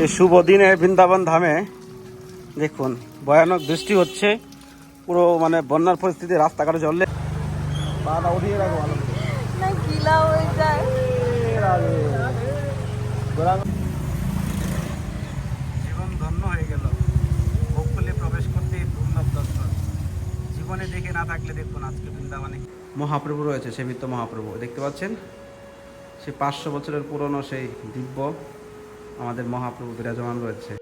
এই শুভ দিনে বৃন্দাবন ধামে দেখুন ভয়ানক বৃষ্টি হচ্ছে। পুরো মানে বন্যার পরিস্থিতি রাস্তাঘাটে চললে পাটা উঠিয়ে রাখো ভালো হয়ে জীবন ধন্য হয়ে গেল। গোকুলে প্রবেশ করতে দুর্লভ দর্শন। জীবনে দেখে না থাকলে দেখুন আজকে বৃন্দাবনে। মহাপ্রভু রয়েছে সেবিত মহাপ্রভু। দেখতে পাচ্ছেন? সে পাঁচশো বছরের পুরনো সেই দিব্য আমাদের মহাপ্রভু বিরাজমান রয়েছে।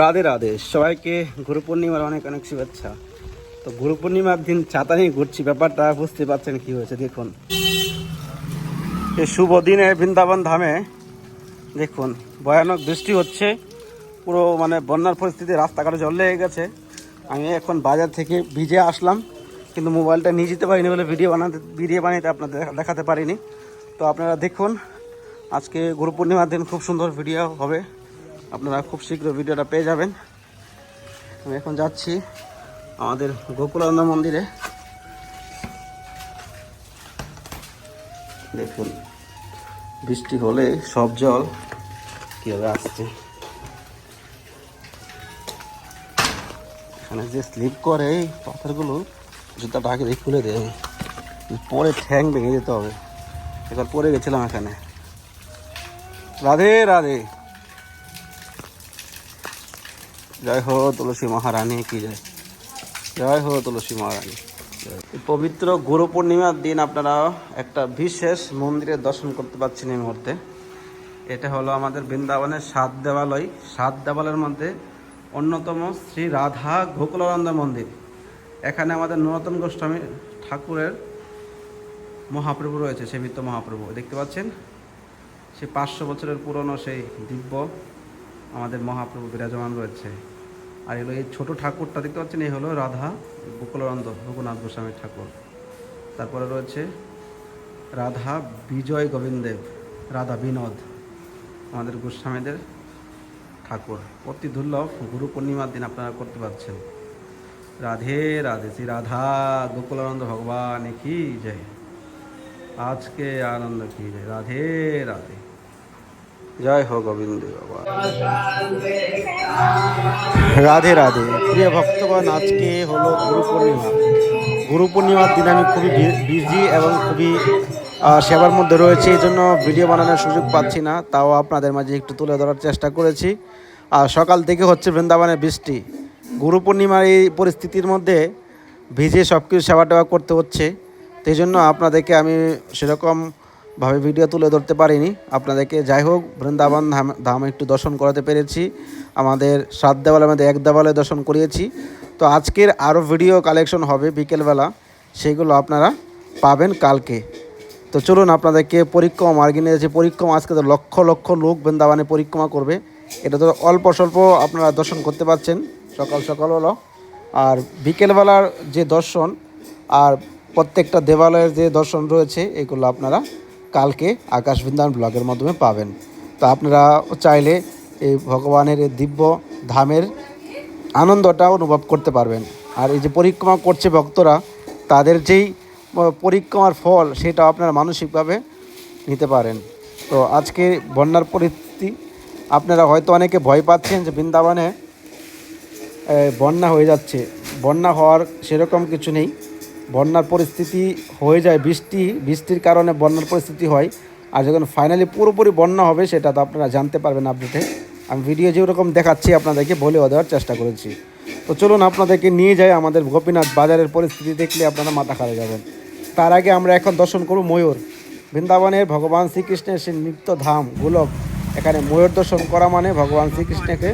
রাধে রাধে, সবাইকে গুরু পূর্ণিমার অনেক অনেক শুভেচ্ছা। তো গুরু পূর্ণিমার দিন ছাতা নিয়ে ঘুরছি, ব্যাপারটা বুঝতে পারছেন কি হয়েছে, দেখুন। এই শুভ দিনে বৃন্দাবন ধামে, দেখুন, ভয়ানক বৃষ্টি হচ্ছে, পুরো মানে বন্যার পরিস্থিতি, রাস্তাঘাটে জল লেগে গেছে। আমি এখন বাজার থেকে ভিজে আসলাম, কিন্তু মোবাইলটা নিয়ে যেতে পারিনি বলে ভিডিও বানাতে ভিডিও বানাতে আপনাদের দেখাতে পারিনি। তো আপনারা দেখুন আজকে গুরু পূর্ণিমার দিন খুব সুন্দর ভিডিও হবে। আপনারা খুব শীঘ্র ভিডিওটা পেয়ে যাবেন। আমি এখন যাচ্ছি আমাদের গোকুলানন্দ মন্দিরে। দেখুন, বৃষ্টি হলে সব জল কীভাবে আসছে। এখানে যে স্লিপ করে, এই পাথরগুলো জুতাটা আগে খুলে দেয়। পরে ঠ্যাং ভেঙে যেতে হবে। এবার পরে গেছিলাম এখানে। রাধে রাধে। জয় হো তুলসী মহারানী, কি জয়। জয় হো তুলসী মহারানী। পবিত্র গুরু পূর্ণিমার দিন আপনারা একটা বিশেষ মন্দিরের দর্শন করতে পারছেন এই মুহূর্তে। এটা হলো আমাদের বৃন্দাবনের সাত দেবালয় সাত দেবালয়ের মধ্যে অন্যতম শ্রী রাধা গোকুলানন্দ মন্দির। এখানে আমাদের নূতন গোস্বামী ঠাকুরের মহাপ্রভু রয়েছে, সেবিত মহাপ্রভু। দেখতে পাচ্ছেন? সে পাঁচশো বছরের পুরনো সেই দিব্য আমাদের মহাপ্রভু বিরাজমান রয়েছে। আর এগুলো এই ছোট ঠাকুরটা দেখতে পাচ্ছেন, এই হলো রাধা গোকুলানন্দ রঘুনাথ গোস্বামী ঠাকুর। তারপরে রয়েছে রাধা বিজয় গোবিন্দেব, রাধা বিনোদ, আমাদের গোস্বামীদের ঠাকুর। অতি দুর্লভ গুরু পূর্ণিমার দিন আপনারা করতে পারছেন। রাধে রাধে, শ্রী রাধা গোকুলানন্দ ভগবান কি জয়। আজকে আনন্দ কি জয়। রাধে রাধে। জয় হো গোবিন্দ রাধে রাধে। প্রিয় ভক্তগণ, আজকে হলো গুরু পূর্ণিমা। গুরু পূর্ণিমার দিন আমি খুবই বিজি এবং খুবই সেবার মধ্যে রয়েছে এই জন্য ভিডিও বানানোর সুযোগ পাচ্ছি না, তাও আপনাদের মাঝে একটু তুলে ধরার চেষ্টা করেছি। আর সকাল থেকে হচ্ছে বৃন্দাবনে বৃষ্টি। গুরু পূর্ণিমার এই পরিস্থিতির মধ্যে ভিজে সব কিছু সেবা টেবা করতে হচ্ছে। সেই জন্য আপনাদেরকে আমি সেরকমভাবে ভিডিও তুলে ধরতে পারিনি। আপনাদেরকে যাই হোক, বৃন্দাবন ধাম ধাম একটু দর্শন করাতে পেরেছি। আমাদের সাত দেওয়ালের মধ্যে এক দেওয়ালে দর্শন করিয়েছি। তো আজকের আরও ভিডিও কালেকশন হবে বিকেলবেলা। সেগুলো আপনারা পাবেন কালকে। তো চলুন আপনাদেরকে পরিক্রমা মার্গে নিয়ে যাচ্ছি। পরিক্রমা আজকে তো লক্ষ লক্ষ লোক বৃন্দাবনে পরিক্রমা করবে। এটা তো অল্প স্বল্প আপনারা দর্শন করতে পারছেন। সকাল সকাল হলো। আর বিকেলবেলার যে দর্শন আর প্রত্যেকটা দেবালয়ের যে দর্শন রয়েছে, এগুলো আপনারা কালকে আকাশ বৃন্দাবন ব্লগের মাধ্যমে পাবেন। তো আপনারা চাইলে এই ভগবানের এই দিব্য ধামের আনন্দটা অনুভব করতে পারবেন। আর এই যে পরিক্রমা করছে ভক্তরা, তাদের যেই পরিক্রমার ফল সেটা আপনারা মানসিকভাবে নিতে পারেন। তো আজকে বন্যার পরিস্থিতি, আপনারা হয়তো অনেকে ভয় পাচ্ছেন যে বৃন্দাবনে বন্যা হয়ে যাচ্ছে। বন্যা হওয়ার সেরকম কিছু নেই। বন্যার পরিস্থিতি হয়ে যায়, বৃষ্টি, বৃষ্টির কারণে বন্যার পরিস্থিতি হয়। আর যখন ফাইনালি পুরোপুরি বন্যা হবে, সেটা তো আপনারা জানতে পারবেন আপডেটে আমি ভিডিও যেরকম দেখাচ্ছি আপনাদেরকে, বলেও দেওয়ার চেষ্টা করেছি। তো চলুন আপনাদেরকে নিয়ে যাই আমাদের গোপীনাথ বাজারের পরিস্থিতি দেখলে আপনারা মাথা খারাপ যাবেন। তার আগে আমরা এখন দর্শন করব ময়ূর। বৃন্দাবনের ভগবান শ্রীকৃষ্ণের সেই নিত্য ধাম, গোলক। এখানে ময়ূর দর্শন করা মানে ভগবান শ্রীকৃষ্ণকে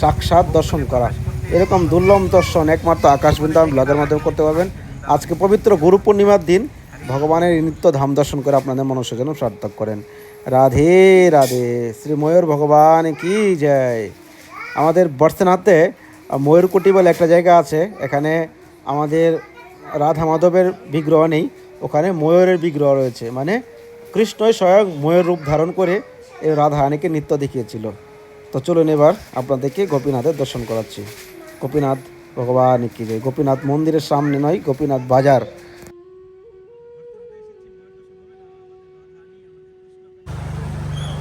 সাক্ষাৎ দর্শন করা। এরকম দুর্লভ দর্শন একমাত্র আকাশ বৃন্দাবন ব্লগের মাধ্যমে করতে পারবেন। আজকে পবিত্র গুরু পূর্ণিমার দিন। ভগবানের নিত্য ধাম দর্শন করে আপনাদের মনুষ্য যেন সার্থক করেন। রাধে রাধে, শ্রী ময়ূর ভগবান কি জয়। আমাদের বর্ষনাথে ময়ূরকুটি বলে একটা জায়গা আছে। এখানে আমাদের রাধা মাধবের বিগ্রহ নেই। ওখানে ময়ূরের বিগ্রহ রয়েছে। মানে কৃষ্ণই স্বয়ং ময়ূর রূপ ধারণ করে এই রাধা হানিকে নৃত্য দেখিয়েছিল। তো চলুন এবার আপনাদেরকে গোপীনাথের দর্শন করাচ্ছি। গোপীনাথ ভগবান কি জয়। গোপীনাথ মন্দিরের সামনে নয় গোপীনাথ বাজার।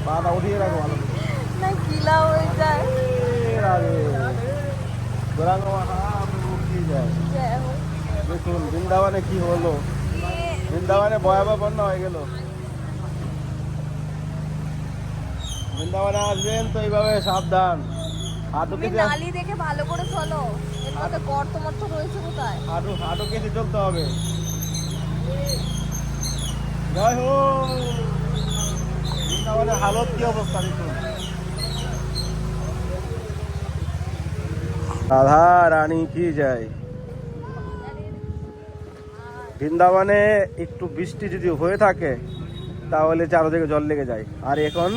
পাটা উঠিয়ে রাখো ভালো না গিলা হয়ে যায়। এ রাধে উঠিয়ে যায়। দেখুন বৃন্দাবনে কি হলো? বৃন্দাবনে ভয়াবহ বন্যা হয়ে গেল। বৃন্দাবনে আসবেন তো এইভাবে সাবধান। তুমি নালি দেখে ভালো করে চলো। এর মধ্যে গর্ত মর্ত রয়েছে কোথায়? হাঁটু হাঁটু কেটে চলতে হবে। জয় হো বৃন্দাবনের হালত কি অবস্থা দেখুন। রাধা রানী কি যায় বৃন্দাবনে একটু বৃষ্টি যদি হয়ে থাকে তাহলে চারোদিকে জল লেগে যায়। আর এখন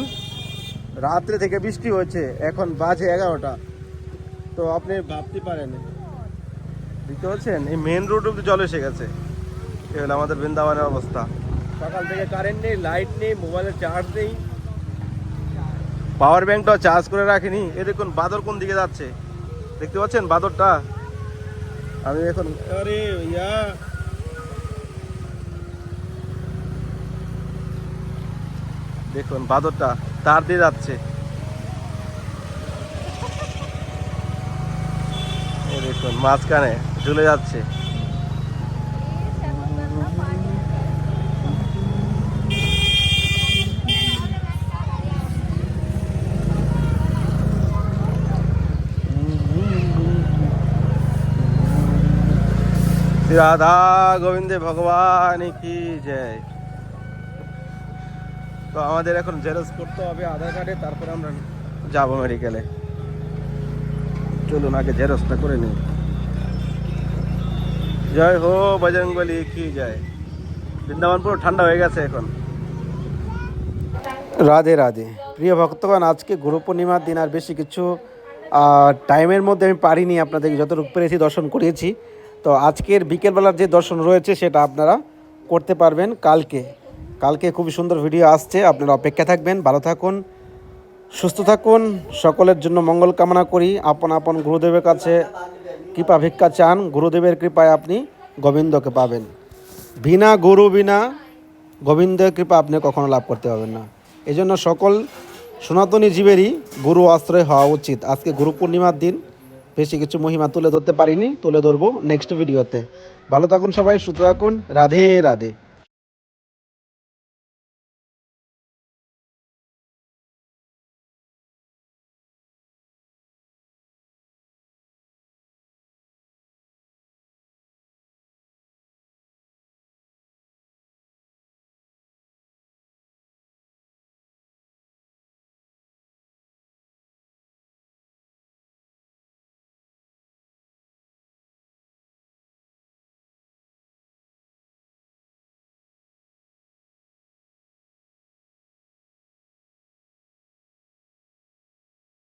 রাত্রে থেকে বৃষ্টি হয়েছে, এখন বাজে এগারোটা। তো আপনি ভাবতে পারেন। বুঝতে পারছেন? এই মেন রোড অব্দি জল এসে গেছে। এ হলো আমাদের বৃন্দাবনের অবস্থা। সকাল থেকে কারেন্ট নেই লাইট নেই মোবাইলের চার্জ নেই। পাওয়ার ব্যাংকটাও চার্জ করে রাখিনি। এ দেখুন, বাদর কোন দিকে যাচ্ছে? দেখতে পাচ্ছেন বাদরটা? আমি এখন আরে ইয়া দেখুন বাদরটা তার দিয়ে যাচ্ছে। দেখুন মাঝখানে ঝুলে যাচ্ছে। রাধা গোবিন্দে ভগবান কি জয়। তো আমাদের এখন জেরক্স করতে হবে আধার কার্ডে, তারপর আমরা যাব মেডিকেলে। চলুন, আগে জেরক্সটা করে নিই। জয় হো বজরঙ্গলি কি জয়? বৃন্দাবন পুরো ঠান্ডা হয়ে গেছে এখন। রাধে রাধে। প্রিয় ভক্তগণ, আজকে গুরু পূর্ণিমার দিন, আর বেশি কিছু টাইমের মধ্যে আমি পারিনি আপনাদেরকে যতটুকু পেরেছি, দর্শন করিয়েছি। তো আজকের বিকেলবেলার যে দর্শন রয়েছে, সেটা আপনারা করতে পারবেন কালকে। কালকে খুবই সুন্দর ভিডিও আসছে। আপনারা অপেক্ষা থাকবেন, ভালো থাকুন, সুস্থ থাকুন। সকলের জন্য মঙ্গল কামনা করি। আপন আপন গুরুদেবের কাছে কৃপা ভিক্ষা চান। গুরুদেবের কৃপায় আপনি গোবিন্দকে পাবেন। বিনা গুরু, বিনা গোবিন্দের কৃপা আপনি কখনো লাভ করতে পারবেন না। এই জন্য সকল সনাতনী জীবেরই গুরু আশ্রয় হওয়া উচিত। আজকে গুরু পূর্ণিমার দিন। বেশি কিছু মহিমা তুলে ধরতে পারিনি, তুলে ধরবো নেক্সট ভিডিওতে ভালো থাকুন সবাই, সুস্থ থাকুন। রাধে রাধে।